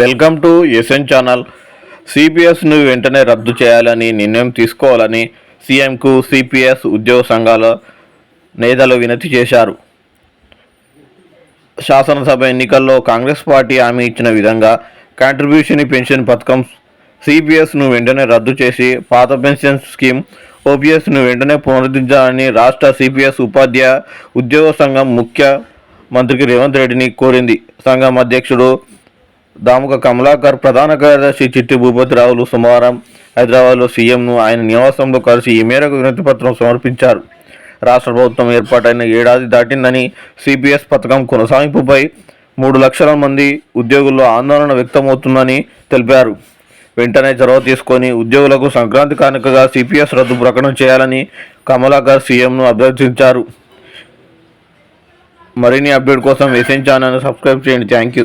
Welcome to SN channel. సిపిఎస్ను వెంటనే రద్దు చేయాలని నిర్ణయం తీసుకోవాలని సీఎంకు సిపిఎస్ ఉద్యోగ సంఘాల నేతలు వినతి చేశారు. శాసనసభ ఎన్నికల్లో కాంగ్రెస్ పార్టీ హామీ ఇచ్చిన విధంగా కాంట్రిబ్యూషన్ పెన్షన్ పథకం సిపిఎస్ను వెంటనే రద్దు చేసి పాత పెన్షన్ స్కీమ్ ఓపీఎస్ను వెంటనే పునరుద్ధరించాలని రాష్ట్ర సిపిఎస్ ఉపాధ్యాయ ఉద్యోగ సంఘం ముఖ్య మంత్రికి రేవంత్ రెడ్డిని కోరింది. సంఘం అధ్యక్షుడు దాముక కమలాకర్ ప్రధాన కార్యదర్శి చిట్టి భూపతిరావులు సోమవారం హైదరాబాద్లో సీఎంను ఆయన నివాసంలో కలిసి ఈ మేరకు వినతి పత్రం సమర్పించారు. రాష్ట్ర ప్రభుత్వం ఏర్పాటైన ఏడాది దాటిందని సిపిఎస్ పథకం కొనసాగింపుపై మూడు లక్షల మంది ఉద్యోగుల్లో ఆందోళన వ్యక్తమవుతుందని తెలిపారు. వెంటనే చొరవ తీసుకొని ఉద్యోగులకు సంక్రాంతి కానుకగా సిపిఎస్ రద్దు ప్రకటన చేయాలని కమలాకర్ సీఎంను అభ్యర్థించారు. మరిన్ని అప్డేట్ కోసం ఎస్ఎన్ ఛానల్ సబ్స్క్రైబ్ చేయండి. Thank you.